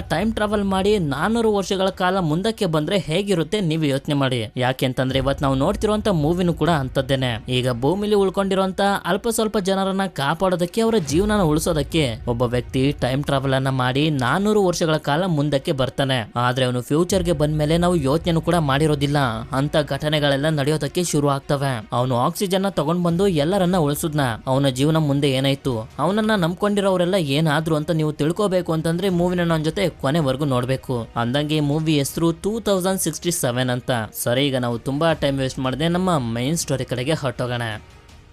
Time travel ಮಾಡಿ ನಾನೂರು ವರ್ಷಗಳ ಕಾಲ ಮುಂದಕ್ಕೆ ಬಂದ್ರೆ ಹೇಗಿರುತ್ತೆ ನೀವು ಯೋಚನೆ ಮಾಡಿ. ಯಾಕೆಂತಂದ್ರೆ ಇವತ್ತು ನಾವು ನೋಡ್ತಿರುವಂತ ಮೂವಿನೂ ಕೂಡ ಅಂತದ್ದೇನೆ ಈಗ ಭೂಮಿಲಿ ಉಳ್ಕೊಂಡಿರುವಂತ ಅಲ್ಪ ಸ್ವಲ್ಪ ಜನರನ್ನ ಕಾಪಾಡೋದಕ್ಕೆ ಅವರ ಜೀವನನ ಉಳಿಸೋದಕ್ಕೆ ಒಬ್ಬ ವ್ಯಕ್ತಿ ಟೈಮ್ ಟ್ರಾವೆಲ್ ಅನ್ನ ಮಾಡಿ ನಾನೂರು ವರ್ಷಗಳ ಕಾಲ ಮುಂದಕ್ಕೆ ಬರ್ತಾನೆ. ಆದ್ರೆ ಅವನು ಫ್ಯೂಚರ್ಗೆ ಬಂದ್ಮೇಲೆ ನಾವು ಯೋಚನೆ ಕೂಡ ಮಾಡಿರೋದಿಲ್ಲ. ಅಂತ ಘಟನೆಗಳೆಲ್ಲ ನಡೆಯೋದಕ್ಕೆ ಶುರು ಆಗ್ತವೆ. ಅವನು ಆಕ್ಸಿಜನ್ನ ತಗೊಂಡ್ ಬಂದು ಎಲ್ಲರನ್ನ ಉಳಿಸುದ್ನ. ಅವನ ಜೀವನ ಮುಂದೆ ಏನಾಯ್ತು? ಅವನನ್ನ ನಂಬ್ಕೊಂಡಿರೋರೆಲ್ಲ ಏನಾದ್ರು ಅಂತ ನೀವು ತಿಳ್ಕೋಬೇಕು ಅಂತಂದ್ರೆ ಮೂವಿನ ನನ್ನ ಜೊತೆ ಕೊನೆವರೆಗೂ ನೋಡ್ಬೇಕು. ಅಂದಂಗೆ ಮೂವಿ ಹೆಸರು ಟೂ ತೌಸಂಡ್ ಸಿಕ್ಸ್ಟಿ ಸೆವೆನ್ ಅಂತ. ಸರಿ, ಈಗ ನಾವು ತುಂಬಾ ಟೈಮ್ ವೇಸ್ಟ್ ಮಾಡದೆ ನಮ್ಮ ಮೈನ್ ಸ್ಟೋರಿ ಕಡೆಗೆ ಹೊರಟೋಗೋಣ.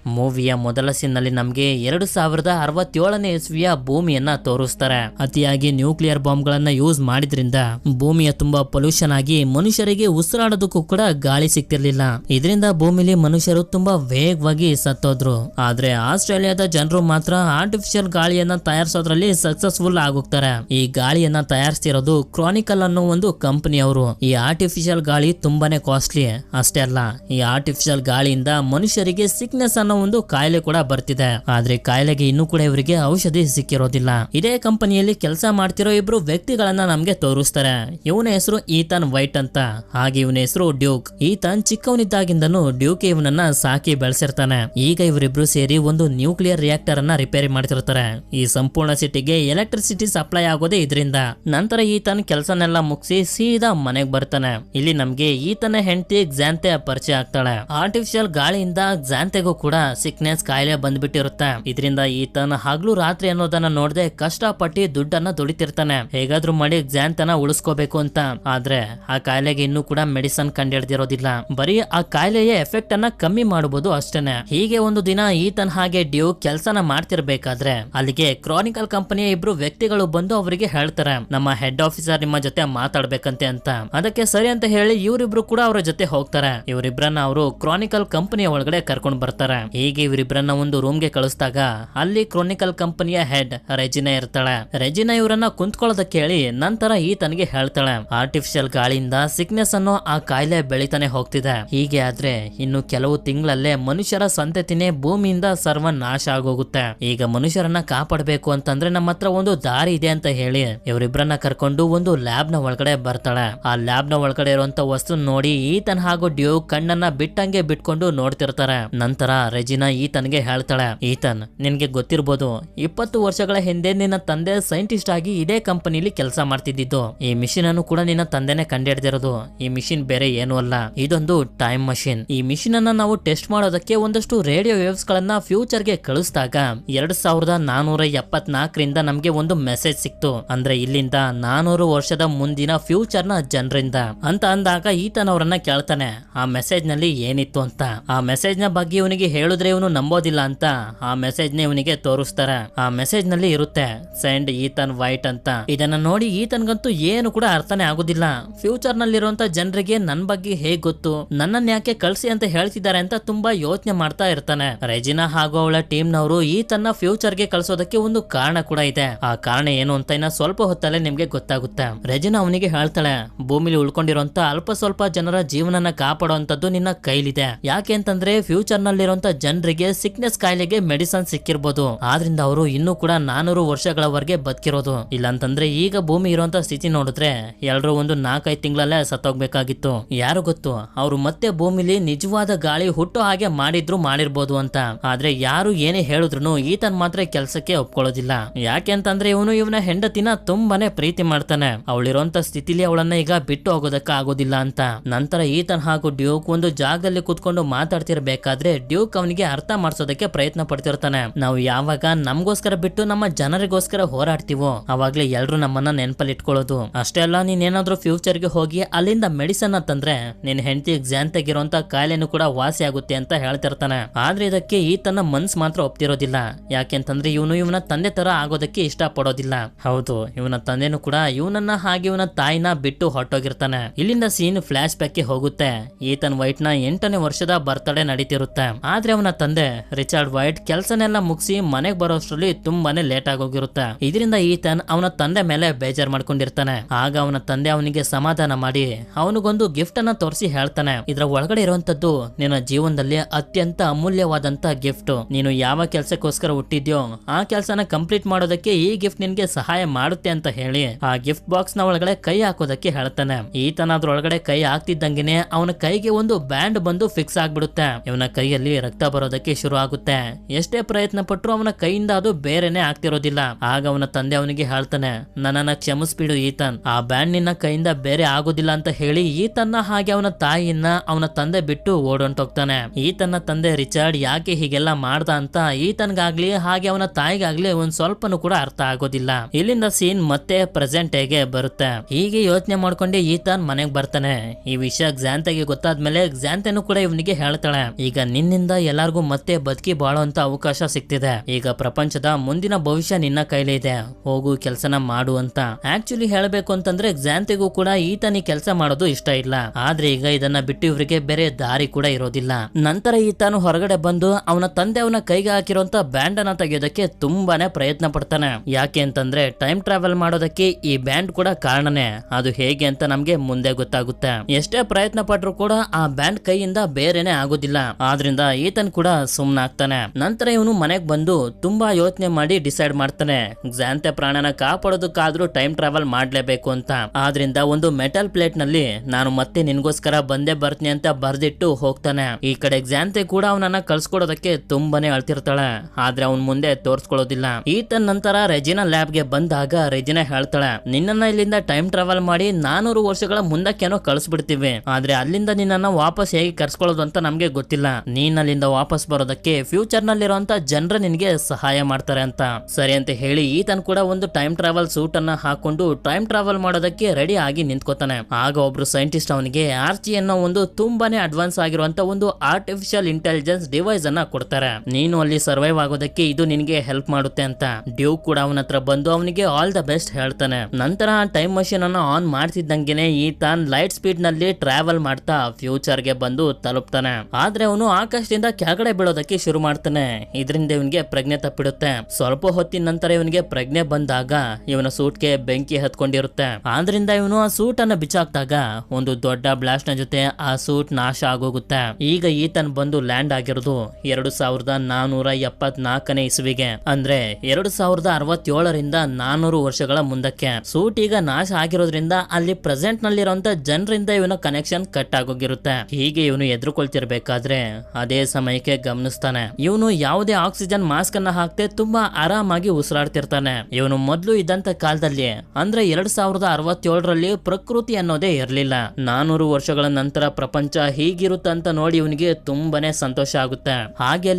ಮೂವಿಯ ಮೊದಲ ಸಿನ್ನಲ್ಲಿ ನಮಗೆ ಎರಡು ಸಾವಿರದ ಅರವತ್ತೇಳನೇ ಇಸ್ವಿಯ ಭೂಮಿಯನ್ನ ತೋರಿಸ್ತಾರೆ. ಅತಿಯಾಗಿ ನ್ಯೂಕ್ಲಿಯರ್ ಬಾಂಬ್ಗಳನ್ನ ಯೂಸ್ ಮಾಡಿದ್ರಿಂದ ಭೂಮಿಯ ತುಂಬಾ ಪೊಲ್ಯೂಷನ್ ಆಗಿ ಮನುಷ್ಯರಿಗೆ ಉಸಿರಾಡೋದಕ್ಕೂ ಕೂಡ ಗಾಳಿ ಸಿಗ್ತಿರ್ಲಿಲ್ಲ. ಇದರಿಂದ ಭೂಮಿಲಿ ಮನುಷ್ಯರು ತುಂಬಾ ವೇಗವಾಗಿ ಸತ್ತೋದ್ರು. ಆದ್ರೆ ಆಸ್ಟ್ರೇಲಿಯಾದ ಜನರು ಮಾತ್ರ ಆರ್ಟಿಫಿಷಿಯಲ್ ಗಾಳಿಯನ್ನ ತಯಾರಿಸೋದ್ರಲ್ಲಿ ಸಕ್ಸಸ್ಫುಲ್ ಆಗೋಗ್ತಾರೆ. ಈ ಗಾಳಿಯನ್ನ ತಯಾರಿಸ್ತಿರೋದು ಕ್ರಾನಿಕಲ್ ಅನ್ನೋ ಒಂದು ಕಂಪನಿ ಅವರು ಈ ಆರ್ಟಿಫಿಷಿಯಲ್ ಗಾಳಿ ತುಂಬಾನೇ ಕಾಸ್ಟ್ಲಿ ಅಷ್ಟೇ ಅಲ್ಲ, ಈ ಆರ್ಟಿಫಿಷಿಯಲ್ ಗಾಳಿಯಿಂದ ಮನುಷ್ಯರಿಗೆ ಸಿಕ್ನೆಸ್ ಅನ್ನೋ ಒಂದು ಕಾಯಿಲೆ ಕೂಡ ಬರ್ತಿದೆ. ಆದ್ರೆ ಕಾಯಿಲೆಗೆ ಇನ್ನೂ ಕೂಡ ಇವರಿಗೆ ಔಷಧಿ ಸಿಕ್ಕಿರೋದಿಲ್ಲ. ಇದೇ ಕಂಪನಿಯಲ್ಲಿ ಕೆಲಸ ಮಾಡ್ತಿರೋ ಇಬ್ರು ವ್ಯಕ್ತಿಗಳನ್ನ ನಮ್ಗೆ ತೋರಿಸ್ತಾರೆ. ಇವನ ಹೆಸರು ಈತನ್ ವೈಟ್ ಅಂತ. ಹಾಗೆ ಇವನ ಹೆಸರು ಡ್ಯೂಕ್. ಈತನ್ ಚಿಕ್ಕವನಿದ್ದಾಗಿಂದನು ಡ್ಯೂಕ್ ಇವನನ್ನ ಸಾಕಿ ಬೆಳೆಸಿರ್ತಾನೆ. ಈಗ ಇವರಿಬ್ರು ಸೇರಿ ಒಂದು ನ್ಯೂಕ್ಲಿಯರ್ ರಿಯಾಕ್ಟರ್ ಅನ್ನ ರಿಪೇರಿ ಮಾಡ್ತಿರ್ತಾರೆ. ಈ ಸಂಪೂರ್ಣ ಸಿಟಿಗೆ ಎಲೆಕ್ಟ್ರಿಸಿಟಿ ಸಪ್ಲೈ ಆಗೋದೇ ಇದರಿಂದ ನಂತರ ಈತನ್ ಕೆಲಸನೆಲ್ಲ ಮುಗಿಸಿ ಸೀದಾ ಮನೆಗ್ ಬರ್ತಾನೆ. ಇಲ್ಲಿ ನಮ್ಗೆ ಈತನ ಹೆಂಡತಿ ಜಾಂತೆ ಪರಿಚಯ ಆಗ್ತಾಳೆ. ಆರ್ಟಿಫಿಷಿಯಲ್ ಗಾಳಿಯಿಂದ ಜಾಂತೆಗೂ ಕೂಡ ಸಿಕ್ನೆಸ್ ಕಾಯಿಲೆ ಬಂದ್ಬಿಟ್ಟಿರುತ್ತೆ. ಇದರಿಂದ ಈತನ ಹಗ್ಲು ರಾತ್ರಿ ಅನ್ನೋದನ್ನ ನೋಡದೆ ಕಷ್ಟಪಟ್ಟು ದುಡ್ಡನ್ನ ದುಡಿತಿರ್ತಾನೆ. ಹೇಗಾದ್ರೂ ಮಾಡಿ ಗ್ಜಾಂತನ ಉಳಿಸ್ಕೋಬೇಕು ಅಂತ. ಆದ್ರೆ ಆ ಕಾಯಿಲೆಗೆ ಇನ್ನೂ ಕೂಡ ಮೆಡಿಸನ್ ಕಂಡಿಡ್ದಿರೋದಿಲ್ಲ ಬರೀ ಆ ಕಾಯಿಲೆಯ ಎಫೆಕ್ಟ್ ಅನ್ನ ಕಮ್ಮಿ ಮಾಡಬಹುದು ಅಷ್ಟೇನೆ. ಹೀಗೆ ಒಂದು ದಿನ ಈತನ ಹಾಗೆ ಡ್ಯೂ ಕೆಲಸನ ಮಾಡ್ತಿರ್ಬೇಕಾದ್ರೆ ಅಲ್ಲಿಗೆ ಕ್ರಾನಿಕಲ್ ಕಂಪನಿಯ ಇಬ್ರು ವ್ಯಕ್ತಿಗಳು ಬಂದು ಅವರಿಗೆ ಹೇಳ್ತಾರೆ. ನಮ್ಮ ಹೆಡ್ ಆಫೀಸರ್ ನಿಮ್ಮ ಜೊತೆ ಮಾತಾಡ್ಬೇಕಂತೆ ಅಂತ. ಅದಕ್ಕೆ ಸರಿ ಅಂತ ಹೇಳಿ ಇವರಿಬ್ರು ಕೂಡ ಅವರ ಜೊತೆ ಹೋಗ್ತಾರೆ. ಇವರಿಬ್ರನ್ನ ಅವರು ಕ್ರಾನಿಕಲ್ ಕಂಪನಿಯ ಒಳಗಡೆ ಕರ್ಕೊಂಡು ಬರ್ತಾರೆ. ಹೀಗೆ ಇವರಿಬ್ಬರನ್ನ ಒಂದು ರೂಮ್ಗೆ ಕಳಿಸಿದಾಗ ಅಲ್ಲಿ ಕ್ರೋನಿಕಲ್ ಕಂಪನಿಯ ಹೆಡ್ ರೆಜಿನಾ ಇರ್ತಾಳೆ. ರೆಜಿನಾ ಇವರನ್ನ ಕುಂತ್ಕೊಳ್ಳೋದಕ್ಕೆ ಹೇಳಿ ನಂತರ ಈತನಿಗೆ ಹೇಳ್ತಾಳೆ ಆರ್ಟಿಫಿಷಿಯಲ್ ಗಾಳಿಯಿಂದ ಸಿಕ್ನೆಸ್ ಅನ್ನೋ ಆ ಕಾಯಿಲೆ ಬೆಳಿತಾನೆ ಹೋಗ್ತಿದೆ. ಹೀಗೆ ಆದ್ರೆ ಇನ್ನು ಕೆಲವು ತಿಂಗಳಲ್ಲೇ ಮನುಷ್ಯರ ಸಂತತಿನೇ ಭೂಮಿಯಿಂದ ಸರ್ವ ನಾಶ ಆಗೋಗುತ್ತೆ. ಈಗ ಮನುಷ್ಯರನ್ನ ಕಾಪಾಡಬೇಕು ಅಂತಂದ್ರೆ ನಮ್ಮ ಹತ್ರ ಒಂದು ದಾರಿ ಇದೆ ಅಂತ ಹೇಳಿ ಇವರಿಬ್ಬರನ್ನ ಕರ್ಕೊಂಡು ಒಂದು ಲ್ಯಾಬ್ನ ಒಳಗಡೆ ಬರ್ತಾಳೆ. ಆ ಲ್ಯಾಬ್ನ ಒಳಗಡೆ ಇರುವಂತ ವಸ್ತು ನೋಡಿ ಈತನ್ ಹಾಗೂ ಡ್ಯೂ ಕಣ್ಣನ್ನ ಬಿಟ್ಟಂಗೆ ಬಿಟ್ಕೊಂಡು ನೋಡ್ತಿರ್ತಾರೆ. ನಂತರ ರೆಜಿನಾ ಈತನ್ಗೆ ಹೇಳ್ತಾಳೆ, ಈತನ್, ನಿನ್ಗೆ ಗೊತ್ತಿರ್ಬೋದು, ಇಪ್ಪತ್ತು ವರ್ಷಗಳ ಹಿಂದೆ ನಿನ್ನ ತಂದೆ ಸೈಂಟಿಸ್ಟ್ ಆಗಿ ಇದೇ ಕಂಪನಿಲಿ ಕೆಲಸ ಮಾಡ್ತಿದ್ದಿದ್ದು. ಈ ಮಿಷಿನ್ ಅನ್ನು ಕೂಡ ನಿನ್ನ ತಂದೆನೆ ಕಂಡಿಡ್ದಿರೋದು ಈ ಮಿಷಿನ್ ಬೇರೆ ಏನೂ ಅಲ್ಲ. ಇದೊಂದು ಟೈಮ್ ಮಷಿನ್. ಈ ಮಿಷಿನ್ ಅನ್ನ ನಾವು ಟೆಸ್ಟ್ ಮಾಡೋದಕ್ಕೆ ಒಂದಷ್ಟು ರೇಡಿಯೋ ವೇವ್ಸ್ ಗಳನ್ನ ಫ್ಯೂಚರ್ಗೆ ಕಳಿಸಿದಾಗ ಎರಡ್ ಸಾವಿರದ ನಾನೂರ ಎಪ್ಪತ್ನಾಲ್ಕರಿಂದ ನಮ್ಗೆ ಒಂದು ಮೆಸೇಜ್ ಸಿಕ್ತು. ಅಂದ್ರೆ ಇಲ್ಲಿಂದ ನಾನೂರು ವರ್ಷದ ಮುಂದಿನ ಫ್ಯೂಚರ್ನ ಜನರಿಂದ. ಅಂತ ಅಂದಾಗ ಈತನ್ ಅವರನ್ನ ಕೇಳ್ತಾನೆ, ಆ ಮೆಸೇಜ್ನಲ್ಲಿ ಏನಿತ್ತು? ಅಂತ. ಆ ಮೆಸೇಜ್ನ ಬಗ್ಗೆ ಇವನಿಗೆ ಹೇಳಿದ್ರೆ ಇವನು ನಂಬೋದಿಲ್ಲ ಅಂತ ಆ ಮೆಸೇಜ್ನ ಇವನಿಗೆ ತೋರಿಸ್ತಾರೆ. ಆ ಮೆಸೇಜ್ನಲ್ಲಿ ಇರುತ್ತೆ, ಸೆಂಡ್ ಈತನ್ ವೈಟ್ ಅಂತ. ಇದನ್ನ ನೋಡಿ ಈತನ್ಗಂತೂ ಏನು ಕೂಡ ಅರ್ಥನೇ ಆಗುದಿಲ್ಲ. ಫ್ಯೂಚರ್ ನಲ್ಲಿರುವಂತ ಜನರಿಗೆ ನನ್ ಬಗ್ಗೆ ಹೇಗ್ ಗೊತ್ತು? ನನ್ನನ್ನ ಯಾಕೆ ಕಳ್ಸಿ ಅಂತ ಹೇಳ್ತಿದ್ದಾರೆ ಅಂತ ತುಂಬಾ ಯೋಚನೆ ಮಾಡ್ತಾ ಇರ್ತಾನೆ. ರೆಜಿನಾ ಹಾಗೂ ಅವಳ ಟೀಮ್ ನವರು ಈತನ್ನ ಫ್ಯೂಚರ್ಗೆ ಕಳ್ಸೋದಕ್ಕೆ ಒಂದು ಕಾರಣ ಕೂಡ ಇದೆ. ಆ ಕಾರಣ ಏನು ಅಂತ ಇನ್ನ ಸ್ವಲ್ಪ ಹೊತ್ತಲ್ಲೇ ನಿಮ್ಗೆ ಗೊತ್ತಾಗುತ್ತೆ. ರೆಜಿನಾ ಅವನಿಗೆ ಹೇಳ್ತಾಳೆ, ಭೂಮಿಲಿ ಉಳ್ಕೊಂಡಿರುವಂತ ಅಲ್ಪ ಸ್ವಲ್ಪ ಜನರ ಜೀವನನ ಕಾಪಾಡುವಂತದ್ದು ನಿನ್ನ ಕೈಲಿದೆ. ಯಾಕೆ ಅಂತಂದ್ರೆ ಫ್ಯೂಚರ್ ನಲ್ಲಿರುವಂತ ಜನರಿಗೆ ಸಿಕ್ನೆಸ್ ಕಾಯಿಲೆಗೆ ಮೆಡಿಸನ್ ಸಿಕ್ಕಿರ್ಬೋದು. ಆದ್ರಿಂದ ಅವರು ಇನ್ನೂ ಕೂಡ ನಾನೂರು ವರ್ಷಗಳವರೆಗೆ ಬದುಕಿರೋದು. ಇಲ್ಲಾಂತಂದ್ರೆ ಈಗ ಭೂಮಿ ಇರುವಂತ ಸ್ಥಿತಿ ನೋಡಿದ್ರೆ ಎಲ್ರು ಒಂದು ನಾಲ್ಕೈದು ತಿಂಗಳಲ್ಲೇ ಸತ್ತೋಗ್ಬೇಕಾಗಿತ್ತು. ಯಾರು ಗೊತ್ತು? ಅವರು ಮತ್ತೆ ಭೂಮಿಲಿ ನಿಜವಾದ ಗಾಳಿ ಹುಟ್ಟೋ ಹಾಗೆ ಮಾಡಿದ್ರು ಮಾಡಿರ್ಬೋದು ಅಂತ. ಆದ್ರೆ ಯಾರು ಏನೇ ಹೇಳಿದ್ರು ಈತನ್ ಮಾತ್ರ ಕೆಲ್ಸಕ್ಕೆ ಒಪ್ಕೊಳ್ಳೋದಿಲ್ಲ. ಯಾಕೆ ಅಂತಂದ್ರೆ ಇವನು ಇವನ ಹೆಂಡತಿನ ತುಂಬಾನೇ ಪ್ರೀತಿ ಮಾಡ್ತಾನೆ. ಅವಳಿರುವಂತ ಸ್ಥಿತಿಲಿ ಅವಳನ್ನ ಈಗ ಬಿಟ್ಟು ಹೋಗೋದಕ್ಕೆ ಆಗೋದಿಲ್ಲ ಅಂತ. ನಂತರ ಈತನ್ ಹಾಗೂ ಡ್ಯೂಕ್ ಒಂದು ಜಾಗದಲ್ಲಿ ಕುತ್ಕೊಂಡು ಮಾತಾಡ್ತಿರ್ಬೇಕಾದ್ರೆ ಡ್ಯೂಕ್ ಅರ್ಥ ಮಾಡಿಸೋದಕ್ಕೆ ಪ್ರಯತ್ನ ಪಡ್ತಿರ್ತಾನೆ. ನಾವು ಯಾವಾಗ ನಮಗೋಸ್ಕರ ಬಿಟ್ಟು ನಮ್ಮ ಜನರಿಗೋಸ್ಕರ ಹೋರಾಡ್ತೀವೋ, ಅವಾಗ್ಲೇ ಎಲ್ರು ನಮ್ಮನ್ನ ನೆನಪಲ್ಲಿ ಇಟ್ಕೊಳ್ಳೋದು ಅಷ್ಟೇ ಅಲ್ಲ, ನೀನೇನಾದ್ರೂ ಫ್ಯೂಚರ್ಗೆ ಹೋಗಿ ಅಲ್ಲಿಂದ ಮೆಡಿಸನ್ ತಂದ್ರೆ ನಿನ್ ಹೆಂಡತಿ ಎಕ್ಸಾಮ್ ತೆಗಿರುವಂತ ಕಾಯಿಲೆನೂ ಕೂಡ ವಾಸಿ ಆಗುತ್ತೆ ಅಂತ ಹೇಳ್ತಿರ್ತಾನೆ. ಆದ್ರೆ ಇದಕ್ಕೆ ಈತನ ಮನ್ಸ್ ಮಾತ್ರ ಒಪ್ತಿರೋದಿಲ್ಲ. ಯಾಕೆಂತಂದ್ರೆ ಇವನು ಇವನ ತಂದೆ ತರ ಆಗೋದಕ್ಕೆ ಇಷ್ಟ ಪಡೋದಿಲ್ಲ ಹೌದು, ಇವನ ತಂದೆನೂ ಕೂಡ ಇವನನ್ನ ಹಾಗೆ ಇವನ ತಾಯಿನ ಬಿಟ್ಟು ಹೊಟ್ಟೋಗಿರ್ತಾನೆ ಇಲ್ಲಿಂದ ಸೀನ್ ಫ್ಲಾಶ್ ಬ್ಯಾಕ್ಗೆ ಹೋಗುತ್ತೆ. ಈತನ್ ವೈಟ್ನ ಎಂಟನೇ ವರ್ಷದ ಬರ್ತ್ಡೇ ನಡೀತಿರುತ್ತೆ. ಆದ್ರೆ ಆದ್ರೆ ಅವನ ತಂದೆ ರಿಚರ್ಡ್ ವೈಟ್ ಕೆಲಸನೆಲ್ಲ ಮುಗಿಸಿ ಮನೆಗೆ ಬರೋಷ್ಟರಲ್ಲಿ ತುಂಬಾನೇ ಲೇಟ್ ಆಗೋಗಿರುತ್ತೆ. ಇದರಿಂದ ಈತನ್ ಅವನ ತಂದೆ ಮೇಲೆ ಬೇಜಾರ್ ಮಾಡ್ಕೊಂಡಿರ್ತಾನೆ. ಆಗ ಅವನ ತಂದೆ ಅವನಿಗೆ ಸಮಾಧಾನ ಮಾಡಿ ಅವನಿಗೊಂದು ಗಿಫ್ಟ್ ಅನ್ನ ತೋರಿಸಿ ಹೇಳ್ತಾನೆ. ಇದ್ರ ಒಳಗಡೆ ಇರುವಂತದ್ದು ನಿನ್ನ ಜೀವನದಲ್ಲಿ ಅತ್ಯಂತ ಅಮೂಲ್ಯವಾದಂತ ಗಿಫ್ಟ್ ನೀನು ಯಾವ ಕೆಲಸಕ್ಕೋಸ್ಕರ ಹುಟ್ಟಿದ್ಯೋ, ಆ ಕೆಲಸನ ಕಂಪ್ಲೀಟ್ ಮಾಡೋದಕ್ಕೆ ಈ ಗಿಫ್ಟ್ ನಿನ್ಗೆ ಸಹಾಯ ಮಾಡುತ್ತೆ ಅಂತ ಹೇಳಿ ಆ ಗಿಫ್ಟ್ ಬಾಕ್ಸ್ನ ಒಳಗಡೆ ಕೈ ಹಾಕೋದಕ್ಕೆ ಹೇಳ್ತಾನೆ. ಈತನ ಅದ್ರೊಳಗಡೆ ಕೈ ಹಾಕ್ತಿದ್ದಂಗೆನೆ ಅವನ ಕೈಗೆ ಒಂದು ಬ್ಯಾಂಡ್ ಬಂದು ಫಿಕ್ಸ್ ಆಗ್ಬಿಡುತ್ತೆ. ಇವನ ಕೈಯಲ್ಲಿ ರಕ್ತ ಬರೋದಕ್ಕೆ ಶುರು ಆಗುತ್ತೆ ಎಷ್ಟೇ ಪ್ರಯತ್ನ ಪಟ್ಟರು ಅವನ ಕೈಯಿಂದ ಅದು ಬೇರೆನೆ ಆಗ್ತಿರೋದಿಲ್ಲ. ಆಗ ಅವನ ತಂದೆ ಅವನಿಗೆ ಹೇಳ್ತಾನೆ, ನನ್ನನ್ನ ಕ್ಷಮಿಸ್ಬಿಡು ಈತನ್. ಆ ಬ್ಯಾಂಡ್ ನಿನ್ನ ಕೈಯಿಂದ ಬೇರೆ ಆಗೋದಿಲ್ಲ ಅಂತ ಹೇಳಿ ಈತನ್ನ ಹಾಗೆ ಅವನ ತಾಯಿಯನ್ನ ಅವನ ತಂದೆ ಬಿಟ್ಟು ಓಡೊಂಟೋಗ್ತಾನೆ ಈತನ ತಂದೆ ರಿಚರ್ಡ್ ಯಾಕೆ ಹೀಗೆಲ್ಲ ಮಾಡ್ದ ಅಂತ ಈತನ್ಗಾಗ್ಲಿ ಹಾಗೆ ಅವನ ತಾಯಿಗಾಗ್ಲಿ ಒಂದ್ ಸ್ವಲ್ಪನೂ ಕೂಡ ಅರ್ಥ ಆಗೋದಿಲ್ಲ. ಇಲ್ಲಿಂದ ಸೀನ್ ಮತ್ತೆ ಪ್ರೆಸೆಂಟ್ ಹೇಗೆ ಬರುತ್ತೆ? ಹೀಗೆ ಯೋಚನೆ ಮಾಡ್ಕೊಂಡೆ ಈತನ್ ಮನೆಗ್ ಬರ್ತಾನೆ. ಈ ವಿಷಯ ಗ್ಜಾಂತೆಗೆ ಗೊತ್ತಾದ್ಮೇಲೆ ಗ್ಜಾಂತೆನೂ ಕೂಡ ಇವನಿಗೆ ಹೇಳ್ತಾಳೆ, ಈಗ ನಿನ್ನಿಂದ ಎಲ್ಲಾರ್ಗೂ ಮತ್ತೆ ಬದುಕಿ ಬಾಳುವಂತ ಅವಕಾಶ ಸಿಗ್ತಿದೆ. ಈಗ ಪ್ರಪಂಚದ ಮುಂದಿನ ಭವಿಷ್ಯ ನಿನ್ನ ಕೈಲಿ ಇದೆ. ಹೋಗು, ಕೆಲಸನ ಮಾಡು ಅಂತ. ಆಕ್ಚುಲಿ ಹೇಳಬೇಕು ಅಂತಂದ್ರೆ ಜಾಂತಿಗೂ ಕೂಡ ಈತನಿ ಕೆಲಸ ಮಾಡೋದು ಇಷ್ಟ ಇಲ್ಲ. ಆದ್ರೆ ಈಗ ಇದನ್ನ ಬಿಟ್ಟು ಇವರಿಗೆ ಬೇರೆ ದಾರಿ ಕೂಡ ಇರೋದಿಲ್ಲ. ನಂತರ ಈತನು ಹೊರಗಡೆ ಬಂದು ಅವನ ತಂದೆ ಅವನ ಕೈಗೆ ಹಾಕಿರುವಂತ ಬ್ಯಾಂಡ್ ಅನ್ನ ತೆಗೆಯೋದಕ್ಕೆ ತುಂಬಾನೇ ಪ್ರಯತ್ನ ಪಡ್ತಾನೆ. ಯಾಕೆ ಅಂತಂದ್ರೆ ಟೈಮ್ ಟ್ರಾವೆಲ್ ಮಾಡೋದಕ್ಕೆ ಈ ಬ್ಯಾಂಡ್ ಕೂಡ ಕಾರಣನೇ. ಅದು ಹೇಗೆ ಅಂತ ನಮ್ಗೆ ಮುಂದೆ ಗೊತ್ತಾಗುತ್ತೆ. ಎಷ್ಟೇ ಪ್ರಯತ್ನ ಪಟ್ರು ಕೂಡ ಆ ಬ್ಯಾಂಡ್ ಕೈಯಿಂದ ಬೇರೆನೆ ಆಗೋದಿಲ್ಲ. ಆದ್ರಿಂದ ಈತನ್ ಕೂಡ ಸುಮ್ನಾಗ್ತಾನೆ ನಂತರ ಇವನು ಮನೆಗ್ ಬಂದು ತುಂಬಾ ಯೋಚನೆ ಮಾಡಿ ಡಿಸೈಡ್ ಮಾಡ್ತಾನೆ. ಜಾಂತೆ ಪ್ರಾಣನ ಕಾಪಾಡೋದಕ್ಕಾದ್ರೂ ಟೈಮ್ ಟ್ರಾವೆಲ್ ಮಾಡ್ಲೇಬೇಕು ಅಂತ. ಆದ್ರಿಂದ ಒಂದು ಮೆಟಲ್ ಪ್ಲೇಟ್ನಲ್ಲಿ ನಾನು ಮತ್ತೆ ನಿನ್ಗೋಸ್ಕರ ಬಂದೇ ಬರ್ತೀನಿ ಅಂತ ಬರ್ದಿಟ್ಟು ಹೋಗ್ತಾನೆ. ಈ ಕಡೆ ಜಾಂತೆ ಕೂಡ ಅವನನ್ನ ಕಳ್ಸ್ಕೊಡೋದಕ್ಕೆ ತುಂಬಾನೇ ಅಳ್ತಿರ್ತಾಳೆ. ಆದ್ರೆ ಅವನ್ ಮುಂದೆ ತೋರ್ಸ್ಕೊಳ್ಳೋದಿಲ್ಲ. ಈತನ್ ನಂತರ ರೆಜಿನಾ ಲ್ಯಾಬ್ಗೆ ಬಂದಾಗ ರೆಜಿನಾ ಹೇಳ್ತಾಳೆ, ನಿನ್ನನ್ನ ಇಲ್ಲಿಂದ ಟೈಮ್ ಟ್ರಾವೆಲ್ ಮಾಡಿ ನಾನೂರು ವರ್ಷಗಳ ಮುಂದಕ್ಕೇನೋ ಕಳಿಸ್ಬಿಡ್ತೀವಿ. ಆದ್ರೆ ಅಲ್ಲಿಂದ ನಿನ್ನನ್ನ ವಾಪಸ್ ಹೇಗೆ ಕರ್ಸ್ಕೊಳ್ಳೋದು ಅಂತ ನಮ್ಗೆ ಗೊತ್ತಿಲ್ಲ. ನೀನ್ ಅಲ್ಲಿಂದ ವಾಪಸ್ ಬರೋದಕ್ಕೆ ಫ್ಯೂಚರ್ ನಲ್ಲಿರುವಂತ ಜನರ ನಿನ್ಗೆ ಸಹಾಯ ಮಾಡ್ತಾರೆ ಅಂತ. ಸರಿ ಅಂತ ಹೇಳಿ ಈತನ್ ಕೂಡ ಒಂದು ಟೈಮ್ ಟ್ರಾವೆಲ್ ಸೂಟ್ ಅನ್ನ ಹಾಕೊಂಡು ಟೈಮ್ ಟ್ರಾವೆಲ್ ಮಾಡೋದಕ್ಕೆ ರೆಡಿ ಆಗಿ ನಿಂತ್ಕೋತಾನೆ. ಆಗ ಒಬ್ರು ಸೈಂಟಿಸ್ಟ್ ಅವನಿಗೆ ಆರ್ಚಿ ಅನ್ನೋ ಒಂದು ತುಂಬಾನೇ ಅಡ್ವಾನ್ಸ್ ಆಗಿರುವಂತ ಒಂದು ಆರ್ಟಿಫಿಷಿಯಲ್ ಇಂಟೆಲಿಜೆನ್ಸ್ ಡಿವೈಸ್ ಅನ್ನ ಕೊಡ್ತಾರೆ. ನೀನು ಅಲ್ಲಿ ಸರ್ವೈವ್ ಆಗೋದಕ್ಕೆ ಇದು ನಿನಗೆ ಹೆಲ್ಪ್ ಮಾಡುತ್ತೆ ಅಂತ. ಡ್ಯೂ ಕೂಡ ಅವನ ಹತ್ರ ಬಂದು ಅವನಿಗೆ ಆಲ್ ದ ಬೆಸ್ಟ್ ಹೇಳ್ತಾನೆ. ನಂತರ ಟೈಮ್ ಮಷಿನ್ ಅನ್ನ ಆನ್ ಮಾಡ್ತಿದ್ದಂಗೆನೆ ಈತನ್ ಲೈಟ್ ಸ್ಪೀಡ್ನಲ್ಲಿ ಟ್ರಾವೆಲ್ ಮಾಡ್ತಾ ಫ್ಯೂಚರ್ಗೆ ಬಂದು ತಲುಪ್ತಾನೆ. ಆದ್ರೆ ಅವನು ಆಕಾಶದಿಂದ ಕೆಳಗಡೆ ಬೀಳೋದಕ್ಕೆ ಶುರು ಮಾಡ್ತಾನೆ. ಇದರಿಂದ ಇವನಿಗೆ ಪ್ರಜ್ಞೆ ತಪ್ಪಿಡುತ್ತೆ. ಸ್ವಲ್ಪ ಹೊತ್ತಿನ ನಂತರ ಇವನಿಗೆ ಪ್ರಜ್ಞೆ ಬಂದಾಗ ಇವನ ಸೂಟ್ಗೆ ಬೆಂಕಿ ಹತ್ಕೊಂಡಿರುತ್ತೆ. ಆದ್ರಿಂದ ಇವನು ಆ ಸೂಟ್ ಅನ್ನ ಬಿಚ್ಚಾಕ್ದಾಗ ಒಂದು ದೊಡ್ಡ ಬ್ಲಾಸ್ಟ್ನ ಜೊತೆ ಆ ಸೂಟ್ ನಾಶ ಆಗೋಗುತ್ತೆ. ಈಗ ಈತನ್ ಬಂದು ಲ್ಯಾಂಡ್ ಆಗಿರೋದು ಎರಡು ಸಾವಿರದ ನಾನೂರ ಎಪ್ಪತ್ನಾಲ್ಕನೇ ಇಸ್ವಿಗೆ. ಅಂದ್ರೆ ಎರಡು ಸಾವಿರದ ಅರವತ್ತೇಳರಿಂದ ನಾನೂರು ವರ್ಷಗಳ ಮುಂದಕ್ಕೆ. ಸೂಟ್ ಈಗ ನಾಶ ಆಗಿರೋದ್ರಿಂದ ಅಲ್ಲಿ ಪ್ರೆಸೆಂಟ್ ನಲ್ಲಿರುವಂತ ಜನರಿಂದ ಇವನ ಕನೆಕ್ಷನ್ ಕಟ್ ಆಗೋಗಿರುತ್ತೆ. ಹೀಗೆ ಇವನು ಎದುರುಕೊಳ್ತಿರ್ಬೇಕಾದ್ರೆ ಅದೇ ಸಮಯಕ್ಕೆ ಗಮನಿಸ್ತಾನೆ. ಇವನು ಯಾವುದೇ ಆಕ್ಸಿಜನ್ ಮಾಸ್ಕ್ ಅನ್ನ ಹಾಕದೆ ತುಂಬಾ ಆರಾಮಾಗಿ ಉಸಿರಾಡ್ತಿರ್ತಾನೆ. ಇವನು ಮೊದಲು ಇದ್ದಂತ ಕಾಲದಲ್ಲಿ, ಅಂದ್ರೆ ಎರಡ್ ಸಾವಿರದ ಅರವತ್ತೇಳರಲ್ಲಿ ಪ್ರಕೃತಿ ಅನ್ನೋದೇ ಇರಲಿಲ್ಲ. ನಾನೂರು ವರ್ಷಗಳ ನಂತರ ಪ್ರಪಂಚ ಹೀಗಿರುತ್ತಂತ ನೋಡಿ ಇವನಿಗೆ ತುಂಬಾನೇ ಸಂತೋಷ ಆಗುತ್ತೆ. ಹಾಗೆ